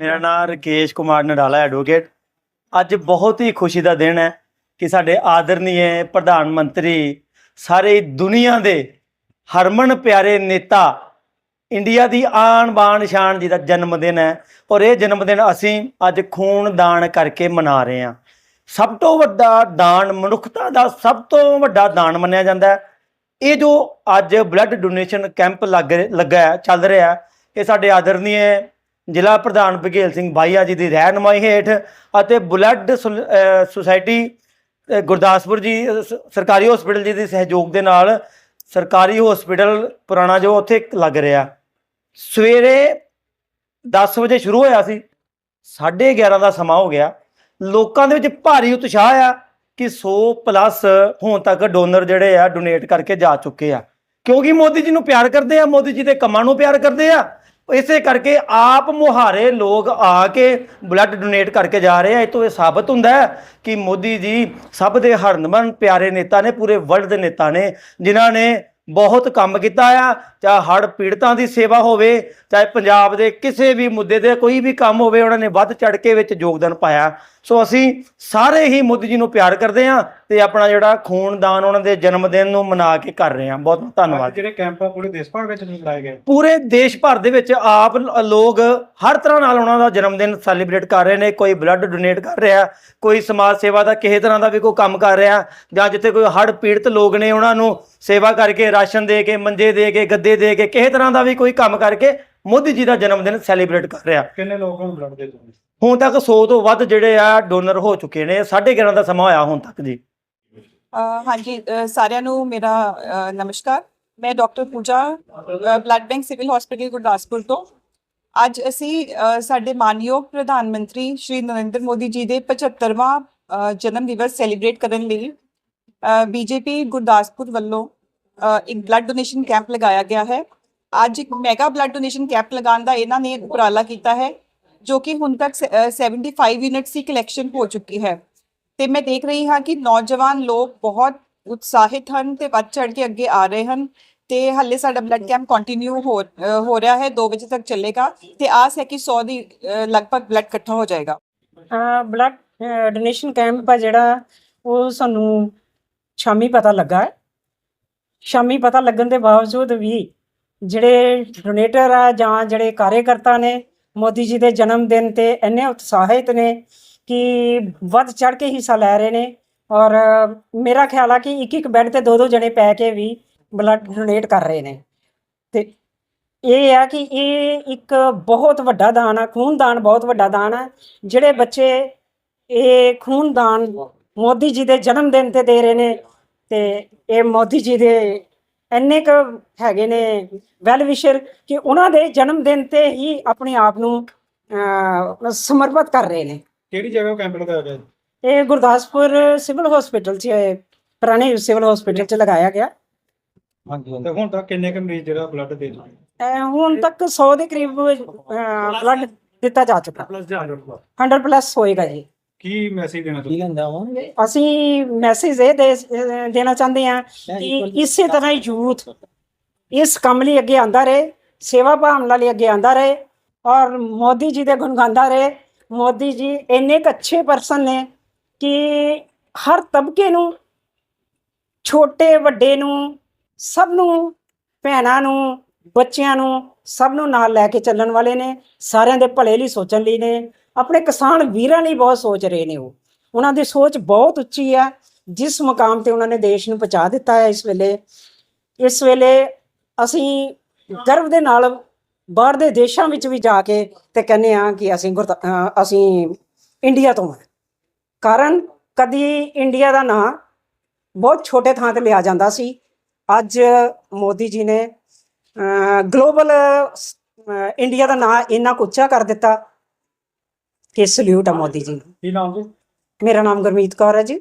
ਮੇਰਾ ਨਾਮ ਰਕੇਸ਼ ਕੁਮਾਰ ਨਡਾਲਾ ਐਡਵੋਕੇਟ ਅੱਜ ਬਹੁਤ ਹੀ ਖੁਸ਼ੀ ਦਾ ਦਿਨ ਹੈ ਕਿ ਸਾਡੇ ਆਦਰਨੀਏ ਪ੍ਰਧਾਨ ਮੰਤਰੀ, ਸਾਰੇ ਦੁਨੀਆ ਦੇ ਹਰਮਨ ਪਿਆਰੇ ਨੇਤਾ, ਇੰਡੀਆ ਦੀ ਆਣ ਬਾਨ ਸ਼ਾਨ ਜੀ ਦਾ ਜਨਮ ਦਿਨ ਹੈ। ਔਰ ਇਹ ਜਨਮ ਦਿਨ ਅਸੀਂ ਅੱਜ ਖੂਨ ਦਾਨ ਕਰਕੇ ਮਨਾ ਰਹੇ ਹਾਂ। ਸਭ ਤੋਂ ਵੱਡਾ ਦਾਨ ਮਨੁੱਖਤਾ ਦਾ ਸਭ ਤੋਂ ਵੱਡਾ ਦਾਨ ਮੰਨਿਆ ਜਾਂਦਾ ਹੈ। ਇਹ ਜੋ ਅੱਜ ਬਲੱਡ ਡੋਨੇਸ਼ਨ ਕੈਂਪ ਲੱਗ ਲੱਗਾ ਚੱਲ ਰਿਹਾ ਇਹ ਸਾਡੇ ਆਦਰਨੀਏ ਜ਼ਿਲ੍ਹਾ ਪ੍ਰਧਾਨ ਬਘੇਲ ਸਿੰਘ ਬਾਈਆ ਜੀ ਦੀ ਰਹਿਨਮਾਈ ਹੇਠ ਅਤੇ ਬਲੱਡ ਸੁਲ- ਸੁਸਾਇਟੀ ਗੁਰਦਾਸਪੁਰ ਜੀ ਸਰਕਾਰੀ ਹਸਪੀਟਲ ਜੀ ਦੇ ਸਹਿਯੋਗ ਦੇ ਨਾਲ ਸਰਕਾਰੀ ਹਸਪੀਟਲ ਪੁਰਾਣਾ ਜੋ ਉੱਥੇ ਲੱਗ ਰਿਹਾ। ਸਵੇਰੇ 10 ਵਜੇ ਸ਼ੁਰੂ ਹੋਇਆ ਸੀ 11:30 ਦਾ ਸਮਾਂ ਹੋ ਗਿਆ। ਲੋਕਾਂ ਦੇ ਵਿੱਚ ਭਾਰੀ ਉਤਸ਼ਾਹ ਆ ਕਿ 100 ਪਲੱਸ ਹੁਣ ਤੱਕ ਡੋਨਰ ਜਿਹੜੇ ਆ ਡੋਨੇਟ ਕਰਕੇ ਜਾ ਚੁੱਕੇ ਆ। ਕਿਉਂਕਿ ਮੋਦੀ ਜੀ ਨੂੰ ਪਿਆਰ ਕਰਦੇ ਆ, ਮੋਦੀ ਜੀ ਦੇ ਕੰਮਾਂ ਨੂੰ ਪਿਆਰ ਕਰਦੇ ਆ ਇਸੇ ਕਰਕੇ ਆਪ ਮੁਹਾਰੇ ਲੋਕ ਆ ਕੇ ਬਲੱਡ ਡੋਨੇਟ ਕਰਕੇ ਜਾ ਰਹੇ ਆ। ਇਹ ਤੋਂ ਇਹ ਸਾਬਤ ਹੁੰਦਾ ਹੈ ਕਿ ਮੋਦੀ ਜੀ ਸਭ ਦੇ ਹਰਮਨ ਪਿਆਰੇ ਨੇਤਾ ਨੇ, ਪੂਰੇ ਵਰਲਡ ਦੇ ਨੇਤਾ ਨੇ, ਜਿਨ੍ਹਾਂ ਨੇ ਬਹੁਤ ਕੰਮ ਕੀਤਾ ਆ ਚਾਹੇ ਹੜ੍ਹ ਪੀੜਤਾਂ ਦੀ ਸੇਵਾ ਹੋਵੇ ਚਾਹੇ ਪੰਜਾਬ ਦੇ ਕਿਸੇ ਵੀ ਮੁੱਦੇ ਤੇ ਕੋਈ ਵੀ ਕੰਮ ਹੋਵੇ ਉਹਨਾਂ ਨੇ ਵੱਧ ਚੜ ਕੇ ਵਿੱਚ ਯੋਗਦਾਨ ਪਾਇਆ। ਸੋ ਅਸੀਂ ਸਾਰੇ ਹੀ ਮੋਦੀ ਜੀ ਨੂੰ ਪਿਆਰ ਕਰਦੇ ਹਾਂ ਤੇ ਆਪਣਾ ਜਿਹੜਾ ਖੂਨਦਾਨ ਉਹਨਾਂ ਦੇ ਜਨਮ ਦਿਨ ਨੂੰ ਮਨਾ ਕੇ ਕਰ ਰਹੇ ਹਾਂ। ਬਹੁਤ ਬਹੁਤ ਧੰਨਵਾਦ। ਜਿਹੜੇ ਕੈਂਪ ਆ ਪੂਰੇ ਦੇਸ਼ ਭਰ ਵਿੱਚ ਲਾਏ ਗਏ। ਪੂਰੇ ਦੇਸ਼ ਭਰ ਦੇ ਵਿੱਚ ਆਪ ਲੋਕ ਹਰ ਤਰ੍ਹਾਂ ਨਾਲ ਉਹਨਾਂ ਦਾ ਜਨਮ ਦਿਨ ਸੈਲੀਬ੍ਰੇਟ ਕਰ ਰਹੇ ਨੇ ਕੋਈ ਬਲੱਡ ਡੋਨੇਟ ਕਰ ਰਿਹਾ ਕੋਈ ਸਮਾਜ ਸੇਵਾ ਦਾ ਕਿਸੇ ਤਰ੍ਹਾਂ ਦਾ ਵੀ ਕੋਈ ਕੰਮ ਕਰ ਰਿਹਾ ਜਾਂ ਜਿੱਥੇ ਕੋਈ ਹੜ੍ਹ ਪੀੜਤ ਲੋਕ ਨੇ ਉਹਨਾਂ ਨੂੰ ਸੇਵਾ ਕਰਕੇ ਰਾਸ਼ਨ ਦੇ ਕੇ ਮੰਜੇ ਦੇ ਕੇ ਗੱਦੇ ਦੇ ਕੇ ਕਿਸੇ ਤਰ੍ਹਾਂ ਦਾ ਵੀ ਕੋਈ ਕੰਮ ਕਰਕੇ ਮੋਦੀ ਜੀ ਦਾ ਜਨਮ ਦਿਨ ਸੈਲੀਬ੍ਰੇਟ ਕਰ ਰਿਹਾ। ਕਿੰਨੇ ਲੋਕ ਹੁਣ ਬਲੱਡ ਦੇ ਦੋਗੇ ਹੁਣ ਤੱਕ 100 ਤੋਂ ਵੱਧ ਜਿਹੜੇ ਆ ਡੋਨਰ ਹੋ ਚੁੱਕੇ ਨੇ 11:30 ਦਾ ਸਮਾਂ ਹੋਇਆ ਹੁਣ ਤੱਕ ਜੀ। ਹਾਂਜੀ ਸਾਰਿਆਂ ਨੂੰ ਮੇਰਾ ਨਮਸਕਾਰ। ਮੈਂ doctor Pooja blood bank civil hospital Gurdaspur ਤੋਂ। ਅੱਜ ਅਸੀਂ ਸਾਡੇ ਮਾਨਯੋਗ ਪ੍ਰਧਾਨ ਮੰਤਰੀ ਸ਼੍ਰੀ ਨਰਿੰਦਰ ਮੋਦੀ ਜੀ ਦੇ 75ਵਾਂ ਅ, ਜਨਮ ਦਿਵਸ ਸੈਲੀਬ੍ਰੇਟ ਕਰਨ ਲਈ ਬੀਜੇਪੀ ਗੁਰਦਾਸਪੁਰ ਵੱਲੋਂ ਇੱਕ ਬਲੱਡ ਡੋਨੇਸ਼ਨ ਕੈਂਪ ਲਗਾਇਆ ਗਿਆ ਹੈ। ਅੱਜ ਇੱਕ ਮੈਗਾ ਬਲੱਡ ਡੋਨੇਸ਼ਨ ਕੈਂਪ ਲਗਾਉਣ ਦਾ ਇਹਨਾਂ ਨੇ ਉਪਰਾਲਾ ਕੀਤਾ ਹੈ ਜੋ ਕਿ ਹੁਣ ਤੱਕ ਸ- ਅ, 75 ਯੂਨਿਟਸ ਦੀ ਕਲੈਕਸ਼ਨ ਹੋ ਚੁੱਕੀ ਹੈ। ਤੇ ਮੈਂ ਦੇਖ ਰਹੀ ਹਾਂ ਕਿ ਨੌਜਵਾਨ ਲੋਕ ਬਹੁਤ ਉਤਸ਼ਾਹਿਤ ਹਨ ਤੇ ਵੱਧ ਚੜ ਕੇ ਅੱਗੇ ਆ ਰਹੇ ਹਨ ਤੇ ਹੱਲੇ ਸਾਡਾ ਬਲੱਡ ਕੈਂਪ ਕੰਟੀਨਿਊ ਹੋ ਰਿਹਾ ਹੈ 2 ਵਜੇ ਤੱਕ ਚੱਲੇਗਾ ਤੇ ਆਸ ਹੈ ਕਿ 100 ਦੀ ਲਗਭਗ ਬਲੱਡ ਇਕੱਠਾ ਹੋ ਜਾਏਗਾ। ਬਲੱਡ ਡੋਨੇਸ਼ਨ ਕੈਂਪ ਆ ਜਿਹੜਾ ਉਹ ਸਾਨੂੰ ਸ਼ਾਮੀ ਪਤਾ ਲੱਗਾ ਸ਼ਾਮੀ ਪਤਾ ਲੱਗਣ ਦੇ ਬਾਵਜੂਦ ਵੀ ਜਿਹੜੇ ਡੋਨੇਟਰ ਆ ਜਾਂ ਜਿਹੜੇ ਕਾਰਜਕਰਤਾ ਨੇ, ਮੋਦੀ ਜੀ ਦੇ ਜਨਮ ਦਿਨ ਤੇ ਇੰਨੇ ਉਤਸ਼ਾਹਿਤ ਨੇ ਕਿ ਵੱਧ ਚੜ ਕੇ ਹਿੱਸਾ ਲੈ ਰਹੇ ਨੇ ਔਰ ਮੇਰਾ ਖਿਆਲ ਆ ਕਿ ਇੱਕ ਇੱਕ ਬੈੱਡ ਤੇ ਦੋ ਦੋ ਜਣੇ ਪੈ ਕੇ ਵੀ ਬਲੱਡ ਡੋਨੇਟ ਕਰ ਰਹੇ ਨੇ। ਤੇ ਇਹ ਆ ਕਿ ਇਹ ਇੱਕ ਬਹੁਤ ਵੱਡਾ ਦਾਨ ਆ ਖੂਨ ਦਾਨ ਬਹੁਤ ਵੱਡਾ ਦਾਨ ਆ, ਜਿਹੜੇ ਬੱਚੇ ਇਹ ਖੂਨ ਦਾਨ ਮੋਦੀ ਜੀ ਦੇ ਜਨਮ ਦਿਨ ਤੇ ਦੇ ਰਹੇ ਨੇ ਤੇ ਇਹ ਮੋਦੀ ਜੀ ਦੇ ਇੰਨੇ ਕੁ ਹੈਗੇ ਨੇ ਵੈਲ ਵਿਸ਼ਰ ਕਿ ਉਹਨਾਂ ਦੇ ਜਨਮ ਦਿਨ ਤੇ ਹੀ ਆਪਣੇ ਆਪ ਨੂੰ ਅਹ, ਸਮਰਪਿਤ ਕਰ ਰਹੇ ਨੇ। ਕਿਹੜੀ ਜਗ੍ਹਾ ਕੈਂਪ ਲਗਾਇਆ ਗਿਆ ਇਹ ਗੁਰਦਾਸਪੁਰ ਸਿਵਲ ਹਸਪੀਟਲ 'ਚ ਇਹ ਪੁਰਾਣੇ ਸਿਵਲ ਹਸਪੀਟਲ 'ਚ ਲਗਾਇਆ ਗਿਆ। ਹਾਂਜੀ ਤੇ ਹੁਣ ਤੱਕ ਕਿੰਨੇ ਕੁ ਮਰੀਜ਼ ਜਿਹੜਾ ਬਲੱਡ ਦੇ ਚੁੱਕੇ? ਅਹ, ਹੁਣ ਤੱਕ 100 ਦੇ ਕਰੀਬ ਬਲੱਡ ਦਿੱਤਾ ਜਾ ਚੁੱਕਾ। ਪਲੱਸ ਦੇ 100 ਪਲੱਸ ਹੋਏਗਾ ਜੀ। ਕੀ ਮੈਸੇਜ ਦੇਣਾ ਤੁਸੀਂ ਅਸੀਂ ਮੈਸੇਜ ਇਹ ਦੇ ਦੇਣਾ ਚਾਹੁੰਦੇ ਹਾਂ ਕਿ ਇਸੇ ਤਰ੍ਹਾਂ ਹੀ ਯੂਥ ਇਸ ਕੰਮ ਲਈ ਅੱਗੇ ਆਂਦਾ ਰਹੇ ਸੇਵਾ ਭਾਵਨਾ ਲਈ ਅੱਗੇ ਆਂਦਾ ਰਹੇ ਔਰ ਮੋਦੀ ਜੀ ਦੇ ਗੁਣ ਗਾਉਂਦਾ ਰਹੇ। ਮੋਦੀ ਜੀ ਇੰਨੇ ਕੁ ਅੱਛੇ ਪਰਸਨ ਨੇ ਕਿ ਹਰ ਤਬਕੇ ਨੂੰ ਛੋਟੇ ਵੱਡੇ ਨੂੰ ਸਭ ਨੂੰ ਭੈਣਾਂ ਨੂੰ ਬੱਚਿਆਂ ਨੂੰ ਸਭ ਨੂੰ ਨਾਲ ਲੈ ਕੇ ਚੱਲਣ ਵਾਲੇ ਨੇ ਸਾਰਿਆਂ ਦੇ ਭਲੇ ਲਈ ਸੋਚਣ ਲਈ ਨੇ। ਆਪਣੇ ਕਿਸਾਨ ਵੀਰਾਂ ਲਈ ਬਹੁਤ ਸੋਚ ਰਹੇ ਨੇ ਉਹ। ਉਹਨਾਂ ਦੀ ਸੋਚ ਬਹੁਤ ਉੱਚੀ ਹੈ। ਜਿਸ ਮੁਕਾਮ ਤੇ ਉਹਨਾਂ ਨੇ ਦੇਸ਼ ਨੂੰ ਪਹੁੰਚਾ ਦਿੱਤਾ ਹੈ ਇਸ ਵੇਲੇ ਇਸ ਵੇਲੇ ਅਸੀਂ ਗਰਵ ਦੇ ਨਾਲ ਬਾਹਰ ਦੇ ਦੇਸ਼ਾਂ ਵਿੱਚ ਵੀ ਜਾ ਕੇ ਤੇ ਕਹਿੰਦੇ ਆ ਕਿ ਅਸੀਂ ਗੁਰਦਾ- ਅਸੀਂ ਇੰਡੀਆ ਤੋਂ ਹਾਂ। ਕਾਰਨ ਕਦੀ ਇੰਡੀਆ ਦਾ ਨਾਂ ਬਹੁਤ ਛੋਟੇ ਥਾਂ ਤੇ ਲਿਆ ਜਾਂਦਾ ਸੀ। ਅੱਜ ਮੋਦੀ ਜੀ ਨੇ ਗਲੋਬਲ ਇੰਡੀਆ ਦਾ ਨਾਂ ਇੰਨਾ ਕੁ ਉੱਚਾ ਕਰ ਦਿੱਤਾ। ਕਿ ਸਲੂਟ ਆ ਮੋਦੀ ਜੀ। ਨੂੰ ਕੀ ਨਾਮ ਜੀ? ਮੇਰਾ ਨਾਮ ਗੁਰਮੀਤ ਕੌਰ ਹੈ ਜੀ।